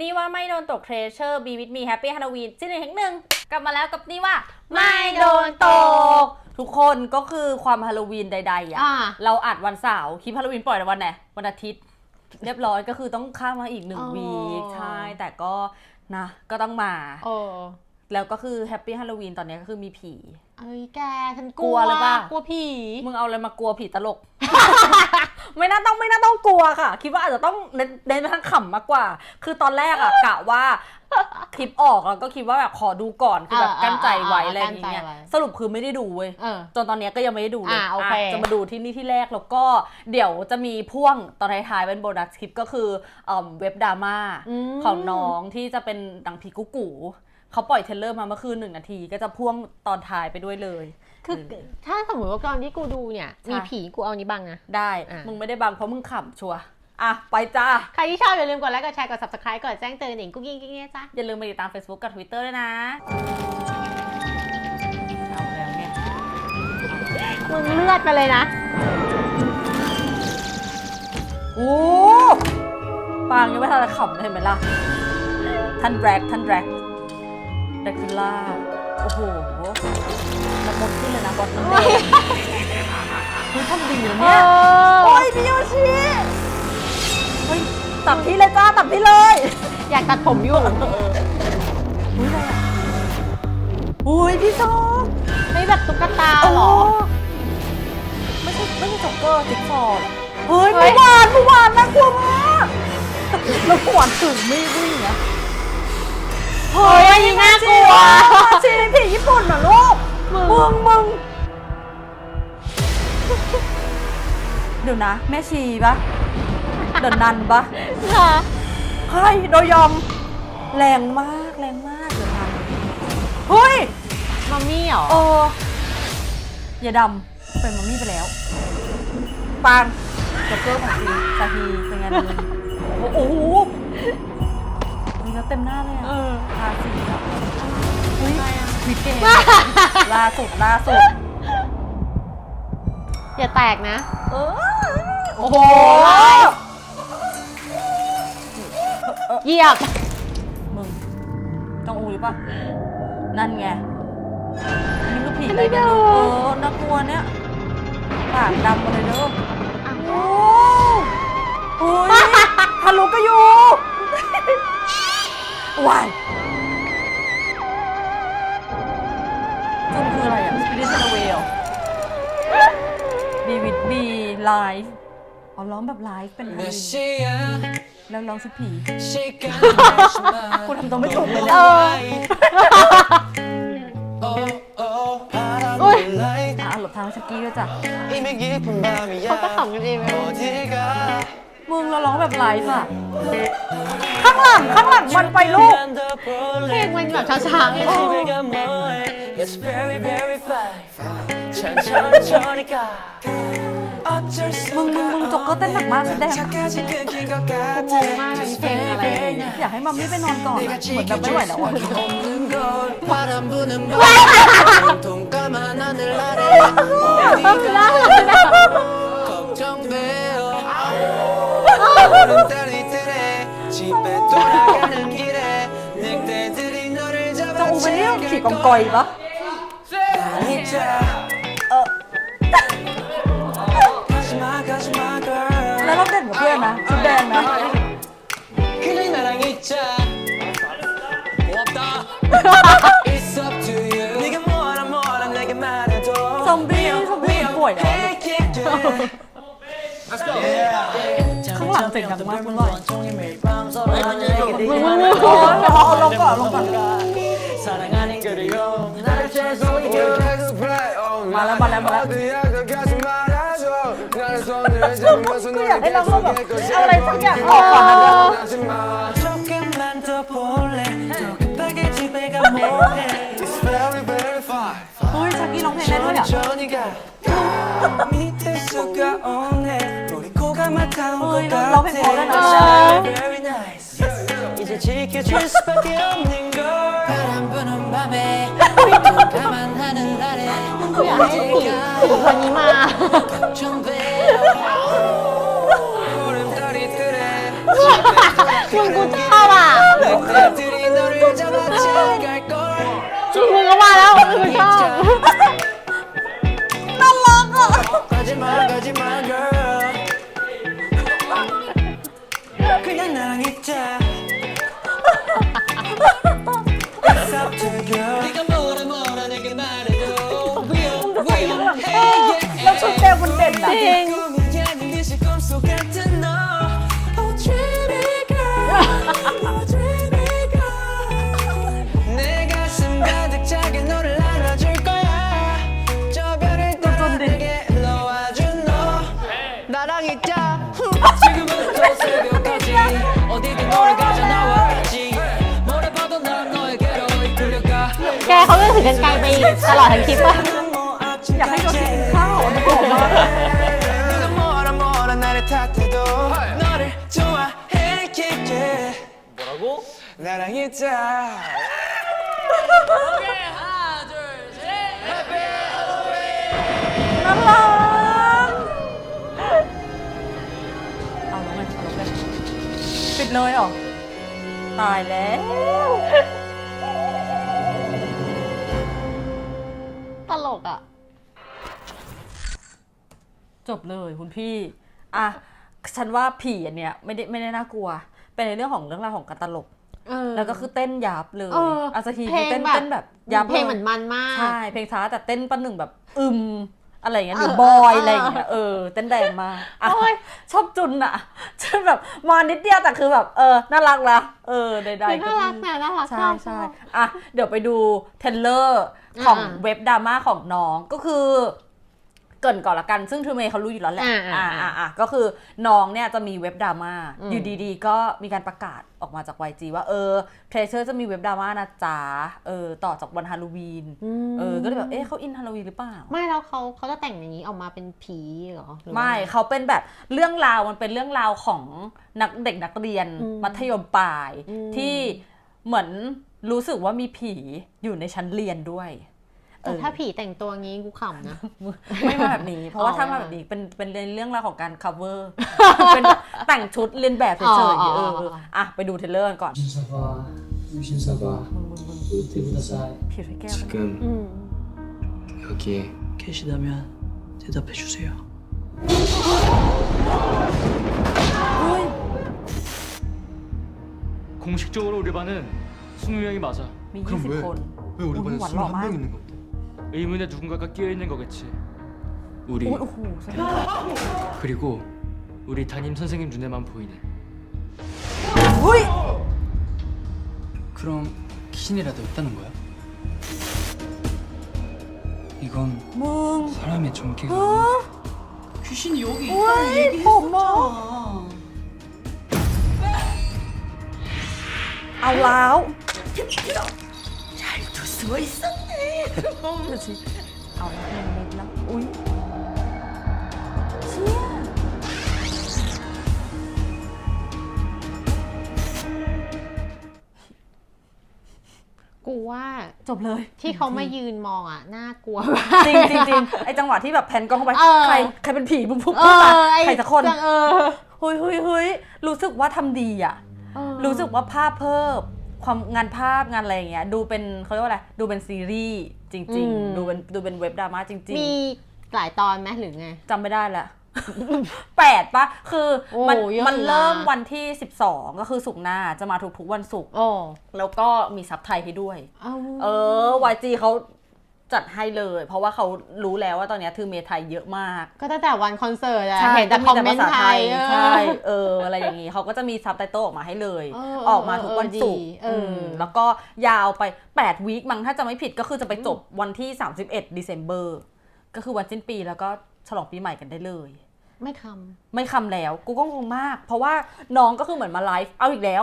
นี่ว่าไม่โดนตกเทรเชอร์บีวิ h มีแฮปปี้ฮาโลวีนซีรีส์แห่งหนึ่งกลับมาแล้วกับนี่ว่าไม่โดนตก ทุกคนก็คือความฮาโลวีนใดๆอะอ่า เราอัดวันเสาร์คลิปฮาโลวีนปล่อยในวันไหนวันอาทิตย์ เรียบร้อยก็คือต้องข้ามมาอีกหนึ่งอ๋อ วีคใช่แต่ก็นะก็ต้องมา โอ้ แล้วก็คือแฮปปี้ฮาโลวีนตอนนี้ก็คือมีผี เอ้ยแกฉันกกลัลัววหรือเปล่า กลัวผี มึงเอาอะไรมากลัวผีตลก ไม่น่าต้องไม่น่าต้องกลัวค่ะ คิดว่าอาจจะต้องเน้นเน้นไปทางขำมากกว่า คือตอนแรกอะกะว่าคลิปออกแล้วก็คิดว่าแบบขอดูก่อนคือแบบเออกั้นใจไว้เอออะไรอย่างเงี้ยกั้นใจไว้ สรุปคือไม่ได้ดูเว้ย เออ จนตอนเนี้ยก็ยังไม่ได้ดูเลยอ่าโอเคะจะมาดูที่นี่ที่แรกแล้วก็เดี๋ยวจะมีพ่วงตอนท้ายๆเป็นโบนัสคลิปก็คือเอิ่มเว็บดราม่าอืม ของน้องที่จะเป็นดังผีกุ๊กกู เขาปล่อยเทรลเลอร์มาเมื่อคืนหนึ่งนาที ก็จะพ่วงตอนท้ายไปด้วยเลย คือถ้าสมมติว่าตอนที่กูดูเนี่ยใช่มีผีกูเอานี้บังนะ ได้อะมึงไม่ได้บังเพราะมึงขำชัวร์อะ ไปจ้า ใครที่ชอบอย่าลืมกดไลค์กดแชร์กด subscribe กดแจ้งเตือนหนิงกุ๊กกิ๊กกิ๊กกิ๊กจ้าอย่าลืมไปติดตาม Facebook กับ Twitter ด้วยนะเอาแล้วไงมึงเลือดไปเลยนะโอ้ปางยังไม่ทันจะขำเลยเห็นไหมล่ะท่านแรกท่านแรกแดกคิล่า โอ้โหน้ำมดขึ้นเลยนะบอสน้ำแดงเฮ้ยทำดีนะเนี่ย โอ้ยพี่โยชิเฮ้ยตับที่เลยจ้าตับที่เลย อยากตัดผมอยู่อุ้ยอะไรอะอุ้ยพี่ชอบไม่แบบตุ๊กตาเหรอ ไม่ใช่ไม่ใช่จ็อกเกอร์จิ๊กซอว์เหรอเฮ้ยเฮ้ผู้ยวานผู้วานน่ากลัวมากแล้วผู้วานถึงไม่วิ่งนะ เฮ้ยอันนี้น่ากลัว ชีเป็นผีญี่ปุ่นเหรอลูก มึง มึง มึง เดี๋ยวนะ แม่ชีปะเดินนันปะค่ะเฮ้ยโดยองแรงมากแรงมากเดินนันเฮ้ยมัมมี่เหรอ โอ้อย่าดำเป็นมัมมี่ไปแล้วปางจ็อกเกอร์ของซีซาฮีเป็นไงมึงโอ้โหมีแล้ว เต็มหน้าเลยอะเออทาสีอะเฮ้ยวิกเกตล่าสุดล่าสุด อย่าแตกนะ เออ โอ้โห เหยียบ มึงจองอูหรือปะนั่นไงนี่ก็ผีอะไรกันอันนี้เนเด้อะอเออน่ากลัวเนี่ยปากดำหมาเลยเด้อโอ้โหทะลุก็อยู่ วายจุนคืออะไรอะสปิริตเซนเวลบีวิดบีไลฟ์อ๋อร้องแบบไลฟ์เป็นเพลงแล้วร้องสุดผี คุณทำตัวไม่ถูกเลยเนี่ยอะหลบทางชักี้ด้วยจ้ะ เขาก็ขำกันเองไหม มึงเราร้องแบบไลฟ์อ่ะ ข้างหลัง ข้างหลังมันไปลูก เพลงมันแบบช้าๆเลย 집에가 뭐해 It's very very fine 천천히 가 어쩔 มึงมึง 수가 มึงจกเกอร์เต้นหนักมากแสดง 차까지 끊긴 것 กูงงมาก 같아 อันนี้เพลงอะไร อยากให้มัมมี่ไปนอนก่อนอะ 내가 เหมือนแบบไม่ไหวแล้วอ่ะ 지켜줄 수 없는 걸 바람 부는 밤 온통 까만 하늘 아래 어디가 보름달이 뜨네 집에 돌아가는 길에 늑대들이 너를 잡아 Không biết thì còn còi vậy? 자 가지마 가지마 girl Nó lắp tên một kia mà, trên đèn mà 그냥 나랑 있자 고맙다 It's up to you 네가 뭐라 뭐라 내게 말해도 Zombie, zombie buổi nào? Let's go ข้างหลังเสียงดังมากมึงว่า มึง มึงมึงมึงโอ้ยเอาเอาลงก่อนเอาลงก่อน 사랑하는 그리움 나를 죄송해요 มาแล้วมาแล้วมาแล้ว กู อยากให้เราเข้าแบบเอาอะไรสักอย่างออกก่อนนะเนี่ย 조금만 더 볼래 더 급하게 집에 가 뭐해 It's very very far เฮ้ยชักกี้ร้องเพลงได้ด้วยอ่ะ 천천히 가 밑에 수가 오네 우리 따라온 것 같아 이제 지켜줄 수밖에 없는 걸. 바람 부는 밤에 가만 하늘 아래 언니마. 걱정돼. 보름달이들의 친구 네. 나랑 있자. 지금부터 새벽까지 어디든 너를 가져 나와야지. 뭐라 봐도 난 너에게로 이끌려가. แกเขาจะถือกันไกลไปตลอดทั้งคลิปป่ะ อยากให้เขาคิดถึงข้าว นึกออกปะ 뭐라 나를 탓해도 너를 좋아해 깊게 뭐라고? 나랑 있자 น่ารักเอาลงเลยเอาลงเลยปิดเลยเหรอ ตายแล้ว ตลกอ่ะ จบเลยคุณพี่ อะฉันว่าผีอันเนี้ยไม่ได้ไม่ได้น่ากลัว เป็นในเรื่องของเรื่องราวของการตลกเออ แล้วก็คือเต้นยับเลยเอออาซาฮีเพลงเต้นแบบ เต้นแบบยับเพลงยเหมือนมันมาก ใช่เพลงช้าแต่เต้นประหนึ่งแบบอึมอะไรอย่างเงี้ยหรือเออบอยเอออ อะไรอย่างเงี้ยเออเต้นแรงมากอะโอ้ยชอบจุนอะฉันแบบมานิดเดียวแต่คือแบบเออน่ารักนะเออใดเพลงๆก็น่ารักดีนะน่ารักใช่ชอบใช่ชอบ อะ เดี๋ยวไปดูเทรลเลอร์ของอ่า เว็บดราม่าของน้องก็คือ เกรินก่อนละกัน ซึ่งทูเมย์เขารู้อยู่แล้วแหละอ่าอ่าอ่าอ่าก็คือน้องเนี่ยจะมีเว็บดราม่าอืมอยู่ดีๆ ก็มีการประกาศออกมาจาก YG ว่าเออเทรเชอร์จะมีเว็บดราม่านะจ๊ะ เออต่อจากวันฮาโลวีนมเออ ก็เลยแบบ เอ๊ะเขาอินฮาโลวีนหรือเปล่า ไม่แล้วเขาเขาจะแต่งอย่างนี้ออกมาเป็นผีเหรอหรือว่าไม่เขาเป็นแบบเรื่องราวมันเป็นเรื่องราวของนักเด็กนักเรียนอืมมัธยมปลายอืมที่เหมือนรู้สึกว่ามีผีอยู่ในชั้นเรียนด้วย แต่ถ้าผีแต่งตัวงี้กูขำนะ ไม่มาแบบนี้ เพราะว่าถ้ามาแบบนี้เป็นเป็นเรื่องราวของการ cover เป็นแต่งชุดเลียนแบบเฉยๆเอออะไปดูเทเลอร์ก่อนผีไฟแก้ว여기에계시다면대답해주세요 공식적으로 우리 반은 20명이 맞 아. 민지 10 원. 왜 우리 반에 21명 있는 거 야? 의문에 누군가가 끼어 있는 거겠지. 우리 그리고 우리 담임 선생님 눈에만 보이는. 오이! 그럼 귀신이라도 있다는 거야? 이건 뭉. 사람의 전개가 아닌 귀신이 여기 있다는 오이, 얘기 했었잖아. 아우. 잘 또 숨어 있어. ดูสิเอาแล้วเพลงนิดแล้ว อุ้ยเชี่ยกูว่าจบเลยที่เขามายืนมองอะน่ากลัวจริงจริงจริงไอจังหวะที่แบบแผ่นกล้องเข้าไปเออ ใครใครเป็นผีปุ๊บปุ๊บเอปุ๊บอมาไอ้ใครสักคนเออเฮ้ยเฮ้ยเฮ้ยรู้สึกว่าทำดีอะ เออรู้สึกว่าภาพเพิ่ม ความงานภาพงานอะไรอย่างเงี้ยดูเป็นเขาเรียกว่าอะไรดูเป็นซีรีส์จริงๆดูเป็นดูเป็นเว็บดราม่าจริง มีหลายตอนไหมหรือไง ๆจำไม่ได้ละแปดปะคือโอ้มันเยอะมันนะเริ่มวันที่ 12 ก็คือสุกร์หน้าจะมาทุกๆวันศุกร์โอ้แล้วก็มีซับไทยให้ด้วย เอา เออ YG เขา จัดให้เลย เพราะว่าเขารู้แล้วว่าตอนเนี้ยคือเมไทยเยอะมาก ก็ตั้งแต่วันคอนเสิร์ตอะใช่เห็นแต่คอมเมนต์ไทยก็มีแต่ภาษาเออใช่เอออะไรอย่างงี้เขาก็จะมีซับไตเติลออกมาให้เลยเออออกมาทุกวันศุกร์เออดีเอออืมแล้วก็ยาวไป8วีคมั้งถ้าจะไม่ผิดก็คือจะไปจบวันที่ 31เดซ ember ก็คือวันสิ้นปีแล้วก็ฉลองปีใหม่กันได้เลยไม่คไม่คำแล้ว กูก็งงมาก เพราะว่าน้องก็คือเหมือนมาไลฟ์เอาอีกแล้ว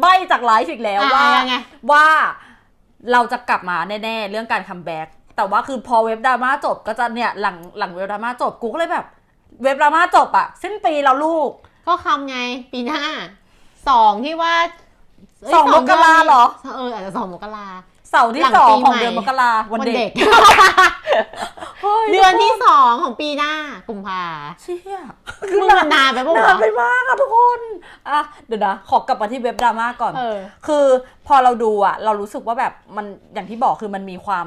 ใบจากไลฟ์อีกแล้วอะว่ายังไงว่าเราจะกลับมาแน่ ๆ เรื่องการคัมแบ็ก แต่ว่าคือพอเว็บดราม่าจบก็จะเนี่ยหลังหลังเว็บดราม่าจบกูก็เลยแบบ เว็บดราม่าจบอะสิ้นปีแล้วลูกำก็คำไงปีหน้าสองที่ว่าเยสองมกราเหรอ เอออาจจะสองมกรา เสาร์ที่หลังสองปีของใหม่เดือนมกราวันเด็กเฮ้ยเดือนที่สองของปีหน้ากุมภาเชี่ยคือมันนานไปปะวะนานไปมากอะทุกคนอะเดี๋ยวนะขอกลับมาที่เว็บดราม่าก่อน เออ คือพอเราดูอะเรารู้สึกว่าแบบมันอย่างที่บอกคือมันมีความ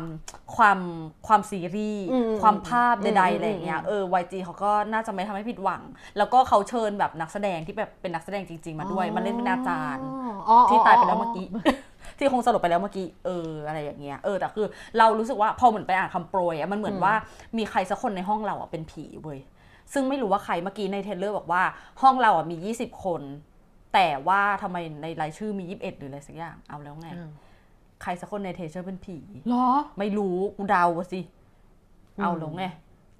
ความความซีรีส์อืมความภาพอืมใดอืมๆอะไรอย่างเงี้ยอืม เออ YG เขาก็น่าจะไม่ทำให้ผิดหวัง แล้วก็เขาเชิญแบบนักแสดงที่แบบเป็นนักแสดงจริง ๆ มาด้วย มาเล่นเป็นอาจารย์ อ๋อที่ตายไปแล้วเมื่อกี้ ที่คงสลบไปแล้วเมื่อกี้เอออะไรอย่างเงี้ยเออแต่คือเรารู้สึกว่าพอเหมือนไปอ่านคำโปรยอะมันเหมือนว่ามีใครสักคนในห้องเราอะเป็นผีเว้ยซึ่งไม่รู้ว่าใครเมื่อกี้ในเทรลเลอร์บอกว่าห้องเราอะมี 20 คน แต่ว่าทำไมในรายชื่อมี 21 หรืออะไรสักอย่างเอาแล้วไงอืมใครสักคนในเทรลเลอร์เป็นผีเหรอ ไม่รู้กูเดาอะสิเอาแล้วไง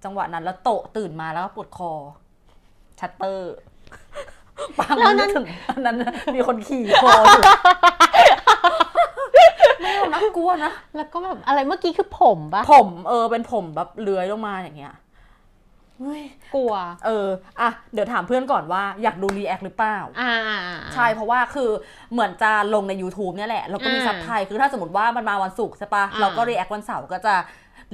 จังหวะนั้นแล้วโตะตื่นมาแล้วก็ปวดคอ ชัตเตอร์ปังแล้วนั้นนึกถึงอันนั้นนะมีคนขี่คออยู่ ไม่เอานะกลัวนะ แล้วก็แบบอะไรเมื่อกี้คือผมปะผมเออเป็นผมแบบเลื้อยลงมาอย่างเงี้ยเฮ้ยกลัว เอออะเดี๋ยวถามเพื่อนก่อนว่าอยากดูรีแอคหรือเปล่า อ่า ใช่เพราะว่าคือเหมือนจะลงใน YouTube เนี่ยแหละแล้วก็มีอ่าซับไทยคือถ้าสมมติว่ามันมาวันศุกร์ใช่ปะอ่าเราก็รีแอควันเสาร์ก็จะ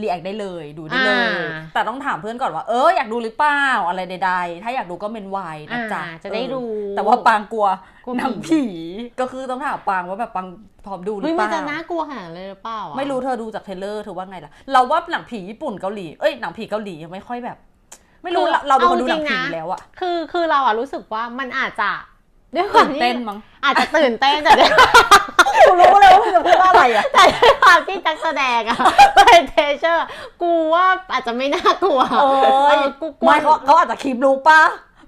รีแอคได้เลยดูได้เลยอ่าแต่ต้องถามเพื่อนก่อนว่าเอออยากดูหรือเปล่าอะไรใดๆ ถ้าอยากดูก็เมนไวนะจ๊ะอ่าจะได้เออดู แต่ว่าปางกลัวกลั วหนังผีผี ก็คือต้องถามปางว่าแบบปางพร้อมดูหรืเฮ้ยอเปมันล่าจะน่ากลัวขนาดเลยหรือเปล่าอะไม่รู้เธอดูจากเทรลเลอร์เธอว่าไงล่ะ เราว่าหนังผีญี่ปุ่นเกาหลี เอ้ยหนังผีเกาหลียังไม่ค่อยแบบ ไม่รู้เราเราเป็นคนดูหนังผีอยู่แล้วอะคือคือเราอะรู้สึกว่ามันอาจจะด้วยควาตื่มนที่เต้นมั้งอาจจะตื่นเต้นแต่ด้วย กูรู้เลยว่ามึงจะพูดว่าอะไรอะแต่ด้วยความที่นักแสดงอะเป็นเทเชอร์ กูว่าอาจจะไม่น่ากลัวเออกูกลัว ไม่เขาเขาอาจจะคีบรู้ปะ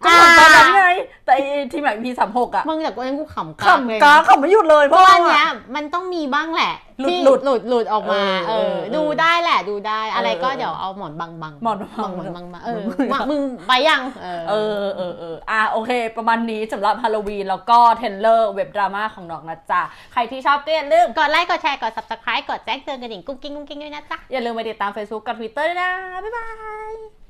ก็เหมือนตอนนั้นไง แต่ไอ้ทีมแบบพีสามหกอะมึงจากวันนั้นกูขำกากเลยขำกาขำไม่หยุดเลยเพเพราะราะว่าว่า อันเนี้ยมันต้องมีบ้างแหละหลุดที่หลุดหลุดหลุดออกมาเอเอออเออดูได้แหละดูได้อะไรก็เออเดี๋ยวเอาหมอนบังบังหมอนบังหมอนบังบังเออมึงว่ามึงไปยังเออ เออเออเอออะโอเค ประมาณนี้สำหรับฮาโลวีนแล้วก็เทรนเลอร์เว็บดราม่าของน้องนะจ๊ะ ใครที่ชอบก็อย่าลืม กดไลค์ กดแชร์ กด subscribe กดแจ้งเตือนกระดิ่งกุ้งกิ้งกุ้งกิ้งด้วยนะจ๊ะ อย่าลืมไปติดตาม Facebook กับ Twitter ด้วยนะ บ๊ายบาย